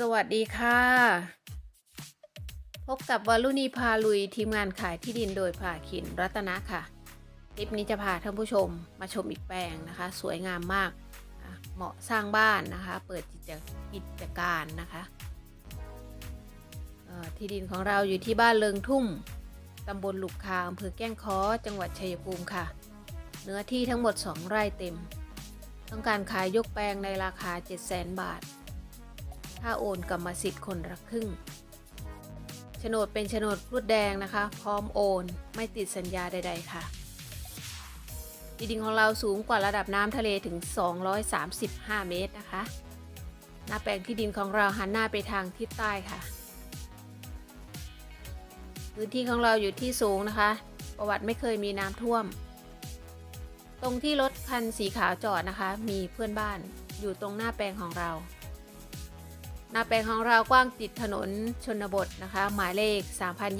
สวัสดีค่ะ พบกับวารุณีพาลุยทีมงานขายที่ดินโดยผ่าขินรัตนะค่ะ คลิปนี้จะพาท่านผู้ชมมาชมอีกแปลงนะคะ สวยงามมาก เหมาะสร้างบ้านนะคะ เปิดกิจกิจการนะคะ ที่ดินของเราอยู่ที่บ้านเลิงทุ่มตำบลหลุกคาอำเภอแก้งค้อ จังหวัดชัยภูมิค่ะ เนื้อที่ทั้งหมด 2 ไร่เต็ม ต้องการขายยกแปลงในราคา 700,000 บาท ถ้าโอนกรรมสิทธิ์คนละครึ่งโฉนดเป็นโฉนดรูดแดงนะคะ พร้อมโอน ไม่ติดสัญญาใด ๆ ค่ะที่ดินของเราสูงกว่าระดับน้ำทะเลถึง 235 เมตรนะคะ หน้าแปลงที่ดินของเราหันหน้าไปทางทิศใต้ค่ะ พื้นที่ของเราอยู่ที่สูงนะคะ ประวัติไม่เคยมีน้ำท่วม ตรงที่รถคันสีขาวจอดนะคะ มีเพื่อนบ้านอยู่ตรงหน้าแปลงของเรา น้าแปลงของเรากว้างติดถนนชนบทนะคะ หมายเลข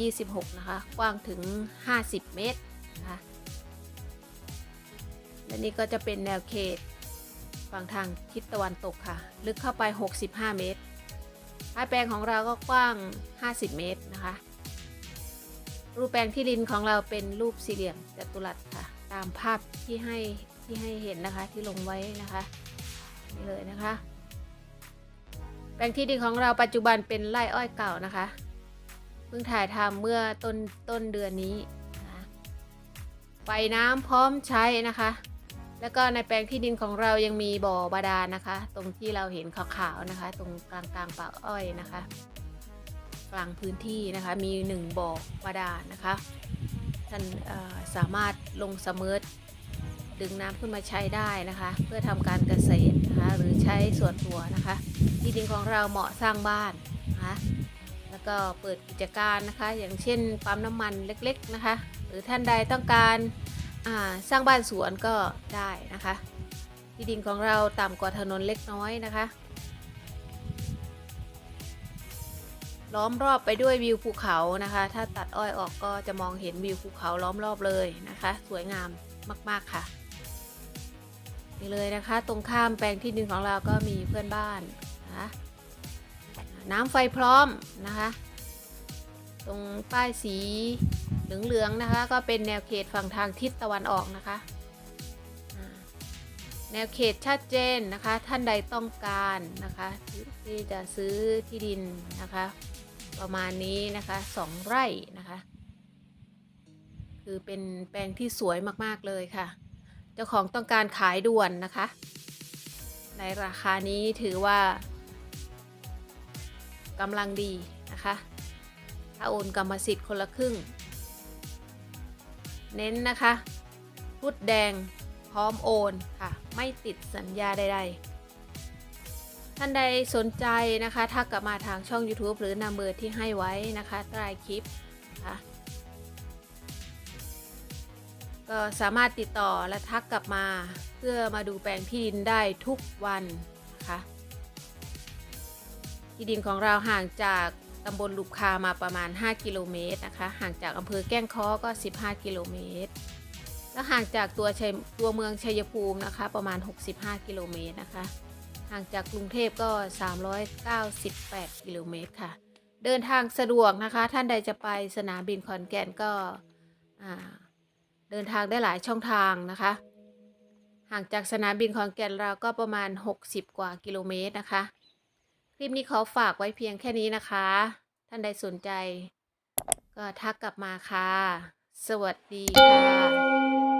3026 นะคะ กว้างถึง 50 เมตรนะคะและนี่ก็จะเป็นแนวเขตฝั่งทางทิศตะวันตกค่ะ ลึกเข้าไป 65 เมตรท้ายแปลงของเราก็กว้าง 50 เมตรนะคะ รูปแปลงที่ดินของเราเป็นรูปสี่เหลี่ยมจัตุรัสค่ะ ตามภาพที่ให้ที่ให้เห็นนะคะที่ลงไว้นะคะนี่เลยนะคะ แปลงที่ดินของเราปัจจุบันเป็นไร่อ้อยเก่านะคะ เพิ่งถ่ายทำเมื่อต้นต้นเดือนนี้นะไฟน้ำพร้อมใช้นะคะ แล้วก็ในแปลงที่ดินของเรายังมีบ่อบาดาลนะคะ ตรงที่เราเห็นขาวๆนะคะ ตรงกลางกลางๆปาอ้อยนะคะ กลางพื้นที่นะคะมีหนึ่งบ่อบาดาลนะคะ ท่านสามารถลงเสมอ ดึงน้ำขึ้นมาใช้ได้นะคะ เพื่อทำการเกษตรนะคะหรือใช้ส่วนตัวนะคะที่ดินของเราเหมาะสร้างบ้านนะคะแล้วก็เปิดกิจการนะคะ อย่างเช่นปั๊มน้ำมันเล็กๆนะคะ หรือท่านใดต้องการาสร้างบ้านสวนก็ได้นะคะที่ดินของเราต่ำกว่าถนนเล็กน้อยนะคะ ล้อมรอบไปด้วยวิวภูเขานะคะ ถ้าตัดอ้อยออกก็จะมองเห็นวิวภูเขาล้อมรอบเลยนะคะ สวยงามมาก ๆ ค่ะ นี่เลยนะคะ ตรงข้ามแปลงที่ดินของเราก็มีเพื่อนบ้านนะน้ำไฟพร้อมนะคะ ตรงป้ายสีเหลืองๆนะคะ ก็เป็นแนวเขตฝั่งทางทิศตะวันออกนะคะแนวเขตชัดเจนนะคะ ท่านใดต้องการนะคะ ที่ที่จะซื้อที่ดินนะคะ ประมาณนี้นะคะสองไร่นะคะ คือเป็นแปลงที่สวยมากๆเลยค่ะ เจ้าของต้องการขายด่วนนะคะ ในราคานี้ถือว่ากำลังดีนะคะ ถ้าโอนกรรมสิทธิ์คนละครึ่ง เน้นนะคะพุดแดงพร้อมโอนค่ะ ไม่ติดสัญญาใดๆ ท่านใดสนใจนะคะ ทักกลับมาทางช่อง YouTube หรือนำเบอร์ที่ให้ไว้นะคะใต้คลิปนะคะ ก็สามารถติดต่อและทักกลับมา เพื่อมาดูแปลงที่ดินได้ทุกวันนะคะที่ดินของเราห่างจากตำบลลุกคามาประมาณ 5 กิโลเมตรนะคะ ห่างจากอำเภอแก้งค้อก็ 15 กิโลเมตร และห่างจากตัวชัยตัวเมืองชัยภูมินะคะ ประมาณ 65 กิโลเมตรนะคะ ห่างจากกรุงเทพก็ 398 กิโลเมตรค่ะ เดินทางสะดวกนะคะ ท่านใดจะไปสนามบินขอนแก่นก็อ่า เดินทางได้หลายช่องทางนะคะ ห่างจากสนามบินขอนแก่นเราก็ประมาณ 60 กว่ากิโลเมตรนะคะ คลิปนี้ขอฝากไว้เพียงแค่นี้นะคะ ท่านใดสนใจ ก็ทักกลับมาค่ะ สวัสดีค่ะ